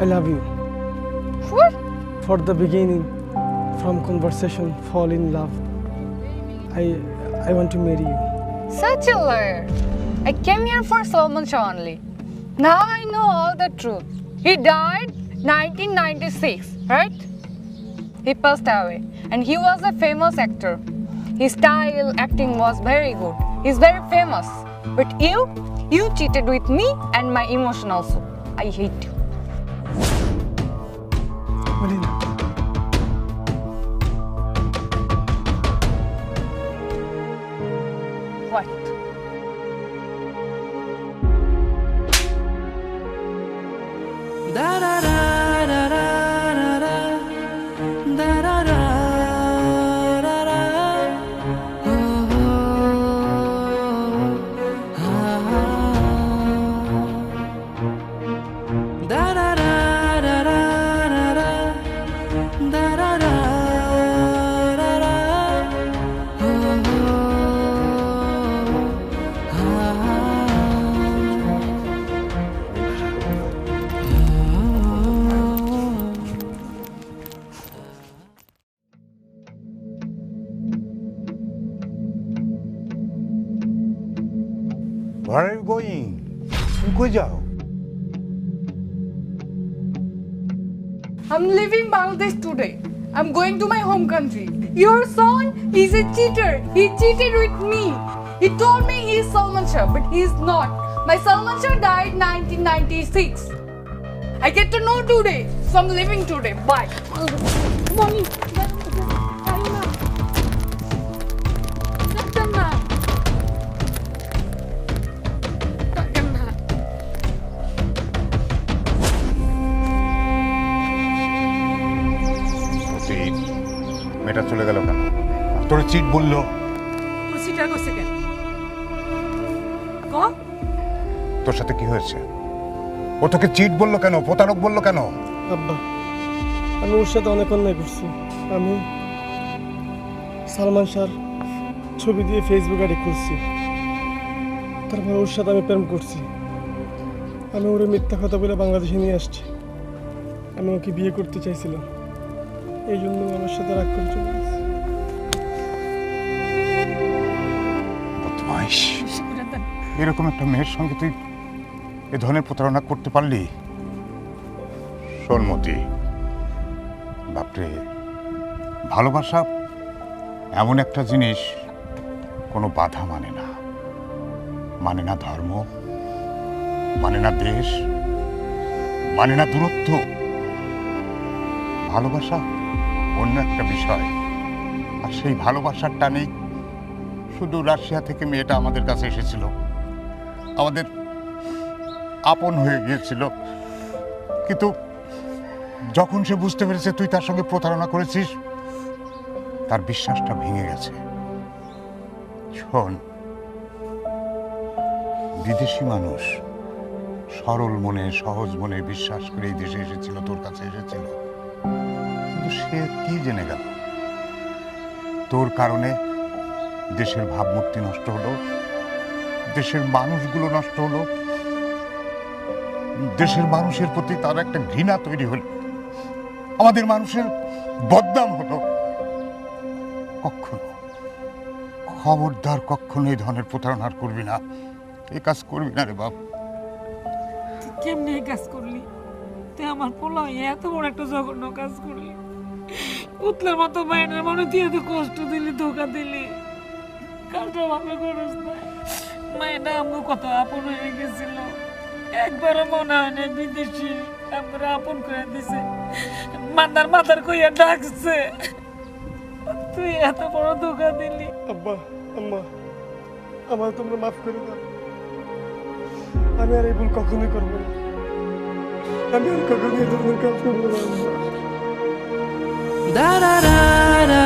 I love you. What? For the beginning, from conversation, fall in love. I, I want to marry you. Such a liar. I came here for Shah only. Now I know all the truth. He died 1996, right? He passed away and he was a famous actor. His style, acting was very good. He's very famous. But you, you cheated with me and my emotion also. I hate you. What? Where are you going? In jao. I'm leaving Bangladesh today. I'm going to my home country. Your son is a cheater. He cheated with me. He told me he's Salman Shah, but he's not. My Salman Shah died 1996. I get to know today, so I'm leaving today. Bye. Mommy, মেয়েটা চলে গেল কেন? তোর cheat বলল। তোর seater করছে কেন তোর সাথে কি হয়েছে? ও তোকে চিট বলল কেন? প্রতারক বলল কেন? আব্বা আমি ওর সাথে অনেক অন্যায় করছি। আমি সালমান শাহর ছবি দিয়ে ফেসবুক আইডি খুলছি তারপর ওর সাথে আমি প্রেম করছি। আমি ওরে মিথ্যা কথা বলে বাংলাদেশে নিয়ে আসছি। আমি ওকে বিয়ে করতে চাইছিলাম। এই জন্য আমার সাথে রাগ করে চলে এরকম একটা মেয়ের সঙ্গে তুই এ ধরনের প্রতারণা করতে পারলি? সন্মতি বাপরে ভালোবাসা এমন একটা জিনিস কোনো বাধা মানে না। মানে না ধর্ম মানে না দেশ মানে না দূরত্ব। ভালোবাসা? অন্য একটা বিষয়। আর সেই ভালোবাসার টানেই শুধু রাশিয়া থেকে মেয়েটা আমাদের কাছে এসেছিল। আমাদের আপন হয়ে গিয়েছিল। কিন্তু যখন সে বুঝতে পেরেছে তুই তার সঙ্গে প্রতারণা করেছিস, তার বিশ্বাসটা ভেঙে গেছে। শোন, বিদেশি মানুষ সরল মনে, সহজ মনে বিশ্বাস করে এই দেশে এসেছিল, তোর কাছে এসেছিল। সে কি জেনে গেল? তোর কারণে দেশের ভাবমূর্তি নষ্ট হলো, দেশের মানুষগুলো নষ্ট হলো, দেশের মানুষের প্রতি তার একটা ঘৃণা তৈরি হলো, আমাদের মানুষের বদনাম হলো। কখনো খবরদার, কখনো এই ধরনের প্রতারণা করবি না। এই কাজ করবি না রে বাপ। কেমনি কাজ করলি? তুই আমার পোলা এত বড় একটা জঘন্য কাজ করলি। উতলার মতো মায়ের মনে তুই এত কষ্ট দিলি, ধোকা দিলি। কাজটা ভালো করিস না। মায়েরা আমার কত আপন হয়ে গেছিল। একবারও মনে হয় না বিদেশি আমরা আপন করে দিছে। মাদার মাদার কইয়া ডাকছে। তুই এত বড় ধোকা দিলি। আব্বা, আম্মা আমার তোমরা মাফ করে দাও। আমি আর এই ভুল কখনোই করব না। আমি আর কখনোই ধরনের কাজ করব না da da da da